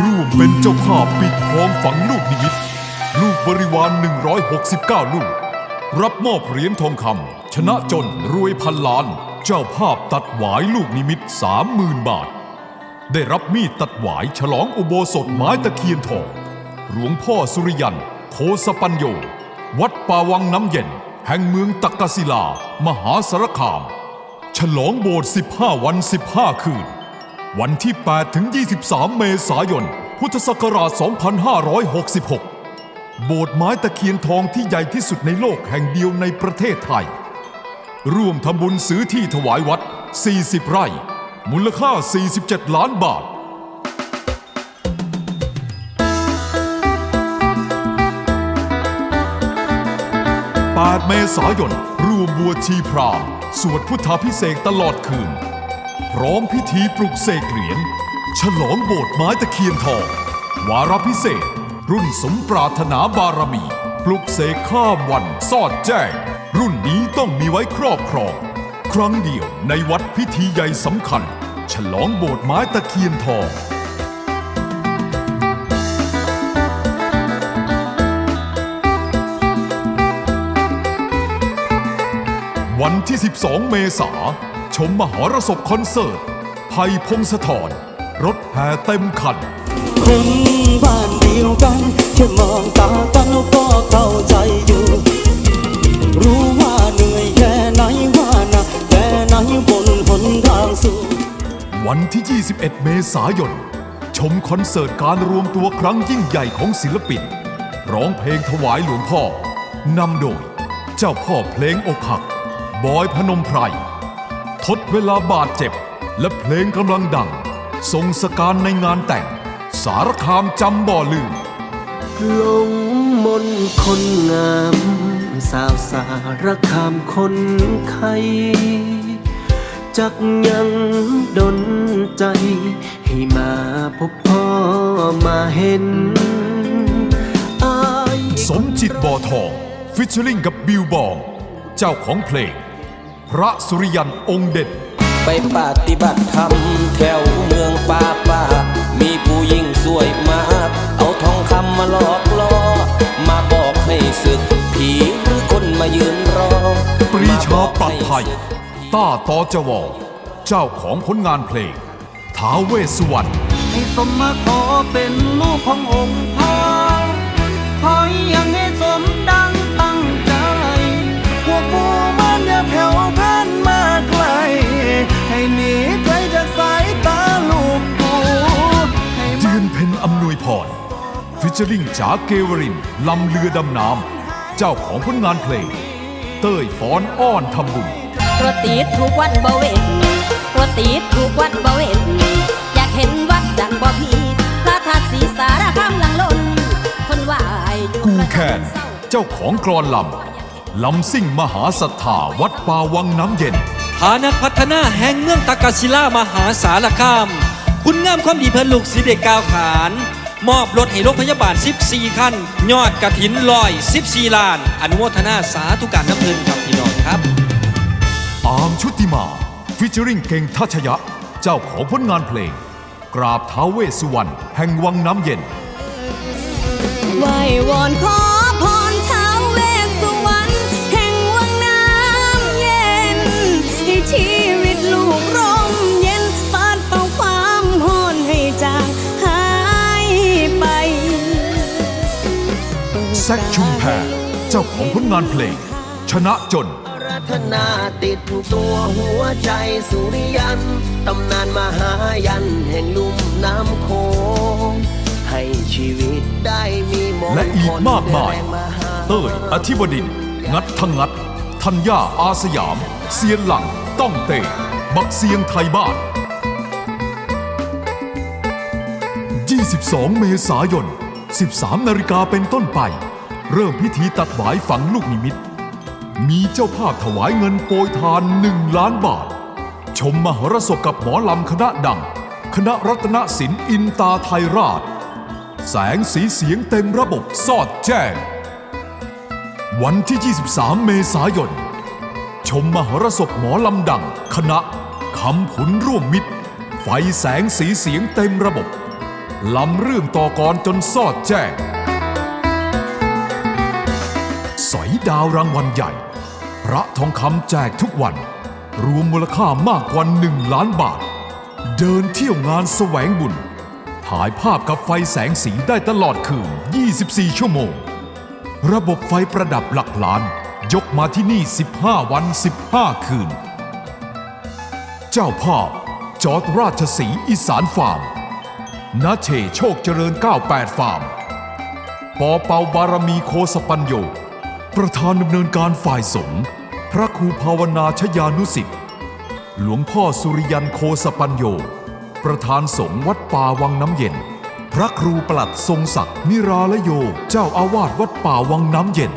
ร่วมเป็นเจ้าภาพปิดทองฝังลูกนิมิต ลูกบริวาร 169 ลูก รับมอบเหรียญทองคำชนะจนรวยพันล้าน เจ้าภาพตัดหวายลูกนิมิต 30,000 บาท ได้รับมีดตัดหวายฉลองอุโบสถไม้ตะเคียนทอง หลวงพ่อสุริยัน โคสปัญโย วัดป่าวังน้ำเย็น แห่งเมืองตักกศิลา มหาสารคาม ฉลองโบสถ์15 วัน 15 คืน วันที่ 8 ถึง 23 เมษายน พุทธศักราช 2566 โบสถ์ไม้ตะเคียนทองที่ใหญ่ที่สุดในโลกแห่งเดียวในประเทศไทย ร่วมทำบุญซื้อที่ถวายวัด 40 ไร่ มูลค่า 47 ล้านบาท8เมษายน รวมบัวชีพรามสวดพุทธาพิเศษตลอดคืน พร้อมพิธีปลุกเสกเหรียญฉลองโบสถ์ไม้ตะเคียนทอง วาระพิเศษ รุ่นสมปรารถนาบารมี ปลุกเสกข้ามวันสอดแจ้ง รุ่นนี้ต้องมีไว้ครอบครอง ครั้งเดียวในวัดพิธีใหญ่สำคัญ ฉลองโบสถ์ไม้ตะเคียนทองวันที่ 12 เมษา ชมมหรสพคอนเสิร์ตไผ่พงศธรรถแห่เต็มคัน คนบ้านเดียวกันแค่มองตากันก็เข้าใจอยู่ รู้ว่าเหนื่อยแค่ไหนว่าหนักแค่ไหนบนหนทางสู่วันที่ 21 เมษายน ชมคอนเสิร์ตการรวมตัวครั้งยิ่งใหญ่ของศิลปิน ร้องเพลงถวายหลวงพ่อนำโดย เจ้าพ่อเพลงอกหัก บอยพนมไพร ทดเวลาบาดเจ็บ และเพลงกำลังดังทรงสการในงานแต่ง สารคามจำบ่อลืมหลงมนต์คนงามสาวสารคามคนไทยจักยังดนใจ ให้มาพบพ่อมาเห็นอายสมจิตบ่อทอง ฟิชเชอริงกับบิวบอง เจ้าของเพลง พระสุริยันองค์เด่นไปปฏิบัติธรรมแถวเมืองป่าป่า มีผู้หญิงสวยมาก เอาทองคำมาหลอกล่อ มาบอกให้สึก ผีหรือคนมายืนรอ ปรีชาปัดไทย ต้าตอจวอเจ้าของผลงานเพลง ท้าวเวสสุวรรณให้สมมาขอเป็นลูกขององค์พ่อขออย่างให้สมดั เชอริงจ๋าเกวรินลำเรือดำน้ำ เจ้าของผลงานเพลง เต้ยฟ้อนอ้อนทำบุญรถติดทุกวันบ่เว้นรถติดทุกวันบ่เว้นอยากเห็นวัดดังบ่พี่พระธาตุศรีสารคามหลังล้นคนไหวอยู่กูแคนเจ้าของกรอนลำลำซิ่งมหาศรัทธาวัดป่าวังน้ำเย็นฐานักพัฒนาแห่งเมืองตากาศิลามหาสารคาม คุณงามความดีเพิ่นลูกสีเด็กกาวขาน มอบรถให้โรงพยาบาล 14 คัน ยอดกระถินลอย 14 ล้าน อนุโมทนาสาธุการน้ำเพิ่นกับพี่น้องครับ อาร์มชุติมาฟิชเชอริงเก่งทัชยะ เจ้าของผลงานเพลง กราบท้าวเวสสุวรรณแห่งวังน้ำเย็นไหววอนขอ ซคชุมแพรเจ้าของผลงานเพลง ชนะจน รัตนาติดตัวหัวใจสุริยัน ตำนานมหายันแห่งลุ่มน้ำโขงให้ชีวิตได้มีมงคลและอีกมากมายแรงมหาเต้ยอธิบดิน งัดทั้งงัด ธัญญาอาสยาม เซียนหลัง ต้องเตะบักเซียงไทยบ้าน 22 เมษายน 13 นาฬิกาเป็นต้นไป เริ่มพิธีตัดหวายฝังลูกนิมิต มีเจ้าภาพถวายเงินโปรยทาน1ล้านบาท ชมมหรสพกับหมอลำคณะดัง คณะรัตนศิลป์อินตาไทยราช แสงสีเสียงเต็มระบบสอดแจ้ง วันที่ 23 เมษายน ชมมหรสพหมอลำดัง คณะคำผุนร่วมมิตร ไฟแสงสีเสียงเต็มระบบ ลำเรื่องต่อกรจนสอดแจ้ง ดาวรางวัลใหญ่ พระทองคำแจกทุกวัน รวมมูลค่ามากกว่า1ล้านบาท เดินเที่ยวงานแสวงบุญ ถ่ายภาพกับไฟแสงสีได้ตลอดคืน 24 ชั่วโมง ระบบไฟประดับหลักล้าน ยกมาที่นี่ 15 วัน 15 คืน เจ้าภาพจอร์ดราชสีอีสานฟาร์มนาเชโชคเจริญ 98 ฟาร์ม ปอเปาบารมีโคสปัญโย ประธานดำเนินการฝ่ายสงฆ์พระครูภาวนาชยานุสิทธิ์หลวงพ่อสุริยันโคสปัญโย ประธานสงฆ์วัดป่าวังน้ำเย็น พระครูปลัดทรงศักดิ์นิราลโย เจ้าอาวาสวัดป่าวังน้ำเย็น